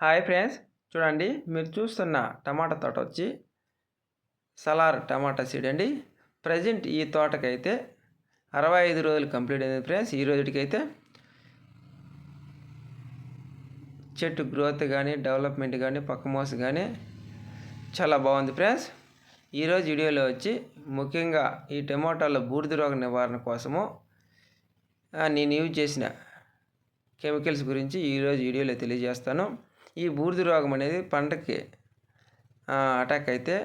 Hi friends చూడండి మీరు చూస్తున్న టమాటా తోట వచ్చి సలార్ టమాటా సీడ్ అండి. ప్రజెంట్ ఈ తోటకైతే అరవై ఐదు రోజులు కంప్లీట్ అయింది ఫ్రెండ్స్ ఈ రోజుకైతే చెట్టు గ్రోత్ కానీ డెవలప్మెంట్ కానీ పక్క మోస కానీ చాలా బాగుంది ఫ్రెండ్స్ ఈరోజు వీడియోలో వచ్చి ముఖ్యంగా ఈ టమాటాలో బూడిద రోగ నివారణ కోసము నేను యూజ్ చేసిన కెమికల్స్ గురించి ఈరోజు వీడియోలో తెలియజేస్తాను. ఈ బూడిద రోగం అనేది పంటకి అటాక్ అయితే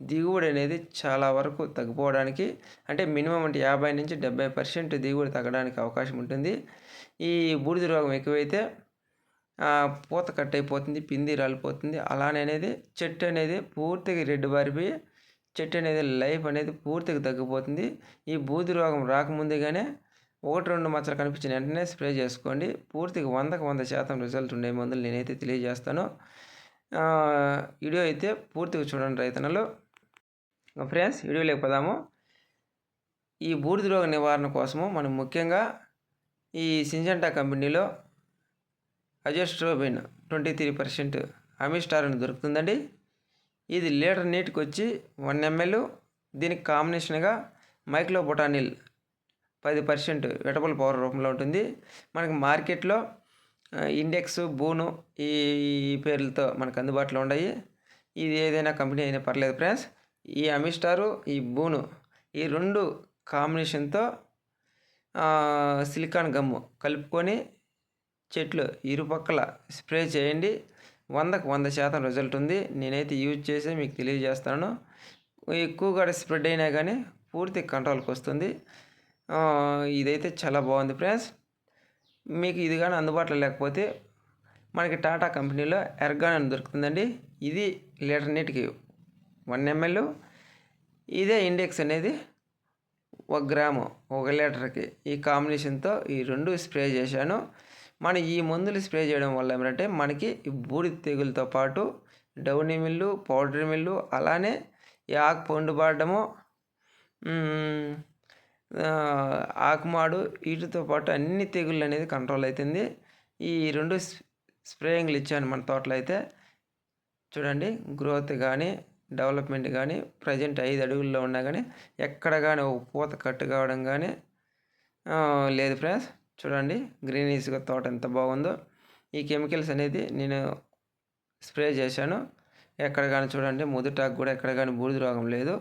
దిగుబడి అనేది చాలా వరకు తగ్గిపోవడానికి అంటే మినిమం అంటే యాభై నుంచి డెబ్బై పర్సెంట్ దిగుబడి తగ్గడానికి అవకాశం ఉంటుంది. ఈ బూడిద రోగం ఎక్కువైతే పూత కట్ అయిపోతుంది పిండి రాలిపోతుంది. అలానే అనేది చెట్టు అనేది పూర్తిగా రెడ్ బారిపోయి చెట్టు అనేది లైఫ్ అనేది పూర్తిగా తగ్గిపోతుంది. ఈ బూది రోగం రాకముందుగానే ఒకటి రెండు మచ్చలు కనిపించిన వెంటనే స్ప్రే చేసుకోండి. పూర్తిగా వందకు వంద శాతం రిజల్ట్ ఉండే మందులు నేనైతే తెలియజేస్తాను. వీడియో అయితే పూర్తిగా చూడండి రైతన్నలు. ఫ్రెండ్స్ వీడియో లేకపోదాము ఈ బూడిద రోగ నివారణ కోసము మనం ముఖ్యంగా ఈ సింజంటా కంపెనీలో azoxystrobin twenty three percent Amistar అని దొరుకుతుందండి. ఇది లీటర్ నీటికి వచ్చి వన్ ఎంఎల్. దీనికి కాంబినేషన్గా మైక్లోబొటానిల్ పది పర్సెంట్ వెటబుల్ పవర్ రూపంలో ఉంటుంది. మనకి మార్కెట్లో ఇండెక్స్ బూను ఈ పేర్లతో మనకు అందుబాటులో ఉన్నాయి. ఇది ఏదైనా కంపెనీ అయినా పర్లేదు ఫ్రెండ్స్. ఈ అమిస్టారు ఈ బూను ఈ రెండు కాంబినేషన్తో సిలికాన్ గమ్ము కలుపుకొని చెట్లు ఇరుపక్కల స్ప్రే చేయండి. వందకు వంద శాతం రిజల్ట్ ఉంది. నేనైతే యూజ్ చేసి మీకు తెలియజేస్తాను. ఎక్కువగా స్ప్రెడ్ అయినా కానీ పూర్తి కంట్రోల్కి వస్తుంది. ఇదైతే చాలా బాగుంది ఫ్రెండ్స్. మీకు ఇది కానీ అందుబాటులో లేకపోతే మనకి టాటా కంపెనీలో ఎర్గాన్ అని దొరుకుతుందండి. ఇది లీటర్ నీటికి వన్ ఎంఎల్. ఇదే ఇండెక్స్ అనేది ఒక గ్రాము ఒక లీటర్కి. ఈ కాంబినేషన్తో ఈ రెండు స్ప్రే చేశాను. మనం ఈ మందులు స్ప్రే చేయడం వల్ల ఏమంటే మనకి ఈ బూడి తెగులతో పాటు డౌనీ మిల్లు పౌడర్ మిల్లు అలానే ఈ ఆకు పండు పడడము ఆకుమాడు వీటితో పాటు అన్ని తెగుళ్ళు అనేది కంట్రోల్ అవుతుంది ఈ రెండు స్ప్రేయింగ్లు ఇచ్చాను మన తోటలో అయితే. చూడండి గ్రోత్ కానీ డెవలప్మెంట్ కానీ ప్రజెంట్ ఐదు అడుగుల్లో ఉన్నా కానీ ఎక్కడ కానీ ఒక పూత కట్టు కావడం కానీ లేదు ఫ్రెండ్స్ చూడండి గ్రీనీస్గా తోట ఎంత బాగుందో. ఈ కెమికల్స్ అనేది నేను స్ప్రే చేశాను. ఎక్కడ కానీ చూడండి ముదుటాకు కూడా ఎక్కడ కానీ బూడిద రోగం లేదు.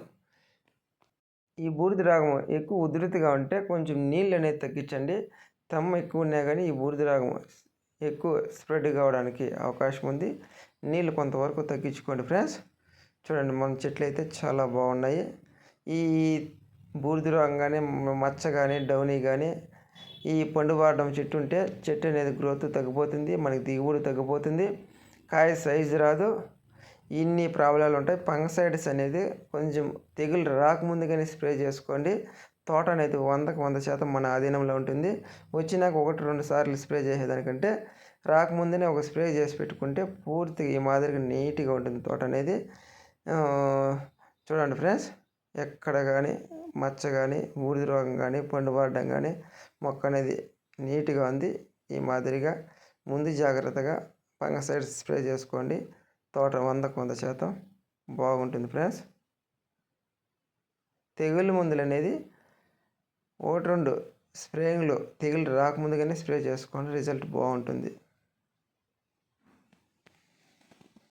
ఈ బూడిద రాగం ఎక్కువ ఉధృతిగా ఉంటే కొంచెం నీళ్ళు అనేది తగ్గించండి. తమ్మ ఎక్కువ ఉన్నా కానీ ఈ బూడిద రాగం ఎక్కువ స్ప్రెడ్ కావడానికి అవకాశం ఉంది. నీళ్ళు కొంతవరకు తగ్గించుకోండి ఫ్రెండ్స్. చూడండి మన చెట్లు అయితే చాలా బాగున్నాయి. ఈ బూడిద రాగం కానీ మచ్చ కానీ డౌనీ కానీ ఈ పండు వాడడం చెట్టు ఉంటే చెట్టు అనేది గ్రోత్ తగ్గిపోతుంది. మనకి దిగుబడి తగ్గిపోతుంది. కాయ సైజు రాదు. ఇన్ని ప్రాబ్లాలు ఉంటాయి. ఫంగసైడ్స్ అనేది కొంచెం తెగులు రాకముందుగానే స్ప్రే చేసుకోండి. తోట అనేది వందకు వంద శాతం మన ఆధీనంలో ఉంటుంది. వచ్చినాక ఒకటి రెండు సార్లు స్ప్రే చేసేదానికంటే రాకముందునే ఒక స్ప్రే చేసి పెట్టుకుంటే పూర్తిగా ఈ మాదిరిగా నీట్గా ఉంటుంది తోట అనేది. చూడండి ఫ్రెండ్స్ ఎక్కడ కానీ మచ్చ కానీ బూడిద రోగం కానీ పండు పడడం కానీ మొక్క అనేది నీట్గా ఉంది. ఈ మాదిరిగా ముందు జాగ్రత్తగా పంగసైడ్స్ స్ప్రే చేసుకోండి. తోట వందకు వంద శాతం బాగుంటుంది ఫ్రెండ్స్. తెగుళ్ళు మందులు అనేది ఒకటి రెండు స్ప్రేయింగ్లో తెగులు రాకముందుగానే స్ప్రే చేసుకోండి రిజల్ట్ బాగుంటుంది.